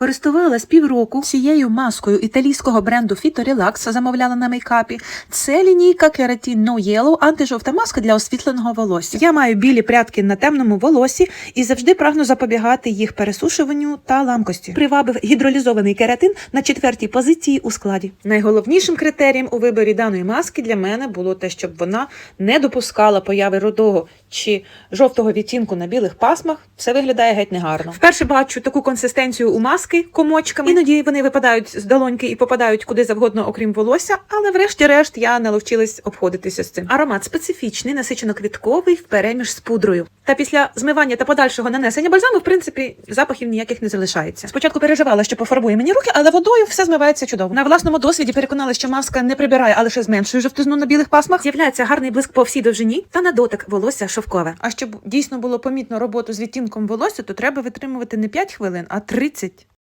Користувалась півроку цією маскою італійського бренду Relax, замовляла на мейкапі. Це лінійка Keratin No Yellow, антижовта маска для освітленого волосся. Я маю білі прядки на темному волосі і завжди прагну запобігати їх пересушуванню та ламкості. Привабив гідролізований кератин на четвертій позиції у складі. Найголовнішим критерієм у виборі даної маски для мене було те, щоб вона не допускала появи рудого чи жовтого відтінку на білих пасмах. Це виглядає геть негарно. Вперше бачу таку консистенцію у маски комочками. Іноді вони випадають з долоньки і попадають куди завгодно, окрім волосся, але врешті-решт я наловчилась обходитися з цим. Аромат специфічний, насичено-квітковий, впереміж з пудрою. Та після змивання та подальшого нанесення бальзаму, в принципі, запахів ніяких не залишається. Спочатку переживала, що пофарбує мені руки, але водою все змивається чудово. На власному досвіді переконалася, що маска не прибирає, а лише зменшує жовтизну на білих пасмах. З'являється гарний блиск по всій довжині та на дотик волосся шовкове. А щоб дійсно було помітно роботу з відтінком волосся, то треба витримувати не 5 хвилин, а 30.